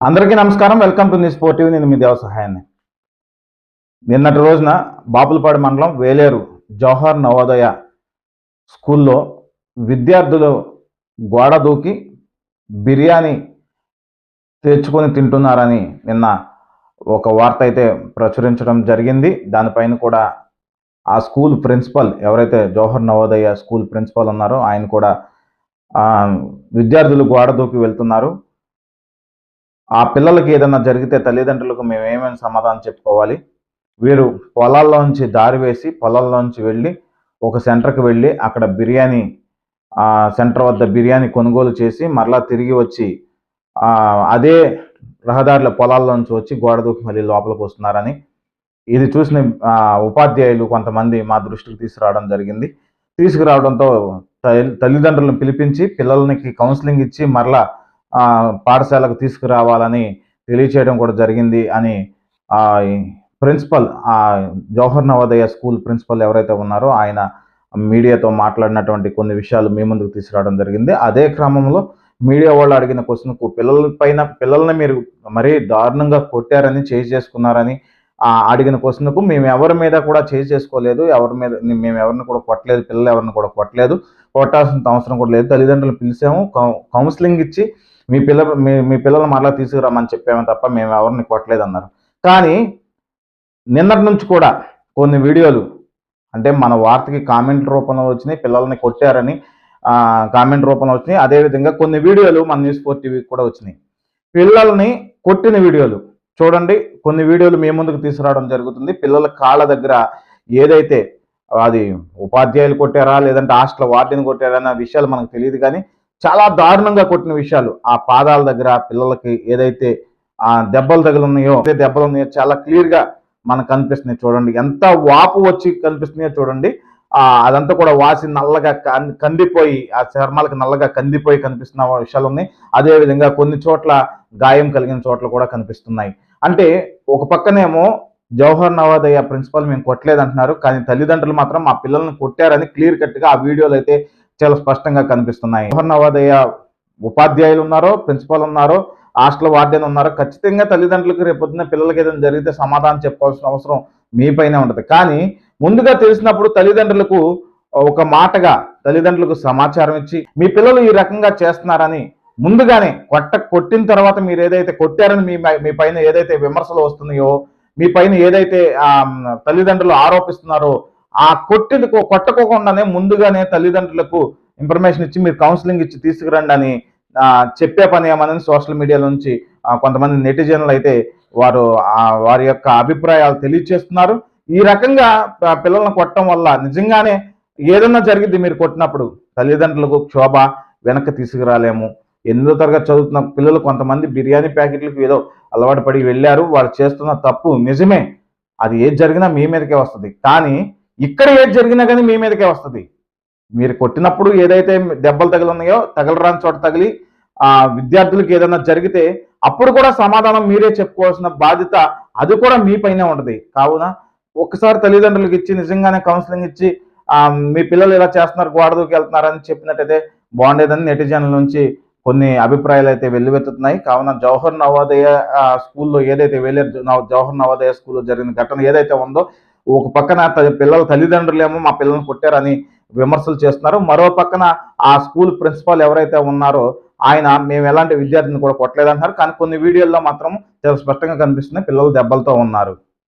అందరికీ నమస్కారం. Welcome to news sportive నేను మీ దేవసహాయాన్ని నిన్నటి రోజున బాపులపాడు మండలం వేలేరు జవహర్ నవోదయ స్కూల్లో విద్యార్థులు గోడ దూకి బిర్యానీ తెచ్చుకొని తింటున్నారని నిన్న ఒక వార్త అయితే ప్రచురించడం జరిగింది. దానిపైన కూడా ఆ స్కూల్ ప్రిన్సిపల్ ఎవరైతే జవహర్ నవోదయ స్కూల్ ప్రిన్సిపల్ ఉన్నారో ఆయన కూడా విద్యార్థులు గోడ దూకి వెళ్తున్నారు. ఆ పిల్లలకి ఏదైనా జరిగితే తల్లిదండ్రులకు మేము ఏమేమి సమాధానం చెప్పుకోవాలి? వీరు పొలాల్లోంచి దారి వేసి పొలాల్లోంచి వెళ్ళి ఒక సెంటర్కి వెళ్ళి అక్కడ బిర్యానీ సెంటర్ వద్ద బిర్యానీ కొనుగోలు చేసి మరలా తిరిగి వచ్చి అదే రహదారుల పొలాల్లోంచి వచ్చి గోడ దూకి మళ్ళీ లోపలికి వస్తున్నారని ఇది చూసిన ఉపాధ్యాయులు కొంతమంది మా దృష్టికి తీసుకురావడం జరిగింది. తీసుకురావడంతో తల్లిదండ్రులను పిలిపించి పిల్లలకి కౌన్సిలింగ్ ఇచ్చి మరలా పాఠశాలకు తీసుకురావాలని తెలియచేయడం కూడా జరిగింది అని ఆ, ప్రిన్సిపల్ ఆ జవహర్ నవోదయ స్కూల్ ప్రిన్సిపల్ ఎవరైతే ఉన్నారో ఆయన మీడియాతో మాట్లాడినటువంటి కొన్ని విషయాలు మీ ముందుకు తీసుకురావడం జరిగింది. అదే క్రమంలో మీడియా వాళ్ళు అడిగిన క్వశ్చన్కు పిల్లల పైన పిల్లల్ని మీరు మరీ దారుణంగా కొట్టారని చేయి చేసుకున్నారని అడిగిన క్వశ్చన్కు మేము ఎవరి మీద కూడా చేయి చేసుకోలేదు ఎవరి మీద మేము ఎవరిని కూడా కొట్టలేదు పిల్లలు ఎవరిని కూడా కొట్టలేదు కొట్టాల్సిన అవసరం కూడా లేదు. తల్లిదండ్రులు పిలిచాము కౌన్సిలింగ్ ఇచ్చి మీ పిల్ల మీ మీ పిల్లల్ని మరలా తీసుకురామని చెప్పాము తప్ప మేము ఎవరిని కొట్టలేదు అన్నారు. కానీ నిన్నటి నుంచి కూడా కొన్ని వీడియోలు అంటే మన వార్తకి కామెంట్ రూపంలో వచ్చినాయి పిల్లల్ని కొట్టారని కామెంట్ రూపంలో వచ్చినాయి. అదేవిధంగా కొన్ని వీడియోలు మన న్యూస్ ఫోర్ టీవీకి కూడా వచ్చినాయి. పిల్లల్ని కొట్టిన వీడియోలు చూడండి. కొన్ని వీడియోలు మీ ముందుకు తీసుకురావడం జరుగుతుంది. పిల్లల కాళ్ళ దగ్గర ఏదైతే అది ఉపాధ్యాయులు కొట్టారా లేదంటే హాస్టల్ వార్డెన్ కొట్టారా అన్న విషయాలు మనకు తెలియదు కానీ చాలా దారుణంగా కొట్టిన విషయాలు. ఆ పాదాల దగ్గర పిల్లలకి ఏదైతే ఆ దెబ్బలు తగిలినాయో అదే దెబ్బలు ఉన్నాయో చాలా క్లియర్గా మనకు కనిపిస్తున్నాయి చూడండి. ఎంత వాపు వచ్చి కనిపిస్తున్నాయో చూడండి. ఆ అదంతా కూడా వాసి నల్లగా కందిపోయి ఆ చర్మాలకు నల్లగా కందిపోయి కనిపిస్తున్న విషయాలు ఉన్నాయి. అదేవిధంగా కొన్ని చోట్ల గాయం కలిగిన చోట్ల కూడా కనిపిస్తున్నాయి. అంటే ఒక పక్కనేమో జవహర్ నవోదయ ప్రిన్సిపల్ మేము కొట్టలేదు అంటున్నారు కానీ తల్లిదండ్రులు మాత్రం మా పిల్లల్ని కొట్టారని క్లియర్ కట్గా ఆ వీడియోలు అయితే చాలా స్పష్టంగా కనిపిస్తున్నాయి. జవహర్ నవోదయ ఉపాధ్యాయులు ఉన్నారో ప్రిన్సిపల్ ఉన్నారో హాస్టల్ వార్డెన్ ఉన్నారో ఖచ్చితంగా తల్లిదండ్రులకు రేపొద్దున పిల్లలకి ఏదైనా జరిగితే సమాధానం చెప్పాల్సిన అవసరం మీపైనే ఉంటుంది. కానీ ముందుగా తెలిసినప్పుడు తల్లిదండ్రులకు ఒక మాటగా తల్లిదండ్రులకు సమాచారం ఇచ్చి మీ పిల్లలు ఈ రకంగా చేస్తున్నారని ముందుగానే కొట్ట కొట్టిన తర్వాత మీరు ఏదైతే కొట్టారని మీ మీ పైన ఏదైతే విమర్శలు వస్తున్నాయో మీ పైన ఏదైతే తల్లిదండ్రులు ఆరోపిస్తున్నారో ఆ కొట్టింది కొట్టకోకుండానే ముందుగానే తల్లిదండ్రులకు ఇన్ఫర్మేషన్ ఇచ్చి మీరు కౌన్సిలింగ్ ఇచ్చి తీసుకురండి అని చెప్పే పని ఏమని సోషల్ మీడియా నుంచి కొంతమంది నెటిజన్లు అయితే వారు వారి యొక్క అభిప్రాయాలు తెలియజేస్తున్నారు ఈ రకంగా పిల్లలను పిల్లల్ని కొట్టడం వల్ల నిజంగానే ఏదన్నా జరిగింది మీరు కొట్టినప్పుడు తల్లిదండ్రులకు క్షోభ వెనక్కి తీసుకురాలేము. ఎనిమిదో తరగతి చదువుతున్న పిల్లలు కొంతమంది బిర్యానీ ప్యాకెట్లకు ఏదో అలవాటు పడి వెళ్ళారు. వాళ్ళు చేస్తున్న తప్పు నిజమే. అది ఏది జరిగినా మీ మీదకే వస్తుంది. కానీ ఇక్కడ ఏది జరిగినా కానీ మీ మీదకే వస్తుంది. మీరు కొట్టినప్పుడు ఏదైతే దెబ్బలు తగిలినాయో తగలరాని చోట తగిలి ఆ విద్యార్థులకు ఏదైనా జరిగితే అప్పుడు కూడా సమాధానం మీరే చెప్పుకోవాల్సిన బాధ్యత అది కూడా మీ పైనే ఉంటుంది. కావున ఒక్కసారి తల్లిదండ్రులకు ఇచ్చి నిజంగానే కౌన్సిలింగ్ ఇచ్చి మీ పిల్లలు ఇలా చేస్తున్నారు గోడ దూకి వెళ్తున్నారని చెప్పినట్టయితే బాగుండేదని నెటిజన్ల నుంచి కొన్ని అభిప్రాయాలు అయితే వెల్లువెత్తుతున్నాయి. కావున జవహర్ నవోదయ స్కూల్లో ఏదైతే వెళ్ళారు జవహర్ నవోదయ స్కూల్లో జరిగిన ఘటన ఏదైతే ఉందో ఒక పక్కన త- పిల్లల తల్లిదండ్రులేమో మా పిల్లల్ని కొట్టారని విమర్శలు చేస్తున్నారు. మరో పక్కన ఆ స్కూల్ ప్రిన్సిపాల్ ఎవరైతే ఉన్నారో ఆయన మేము ఎలాంటి విద్యార్థిని కూడా కొట్టలేదంటున్నారు. కానీ కొన్ని వీడియోల్లో మాత్రం చాలా స్పష్టంగా కనిపిస్తున్నాయి. పిల్లలు దెబ్బలతో ఉన్నారు.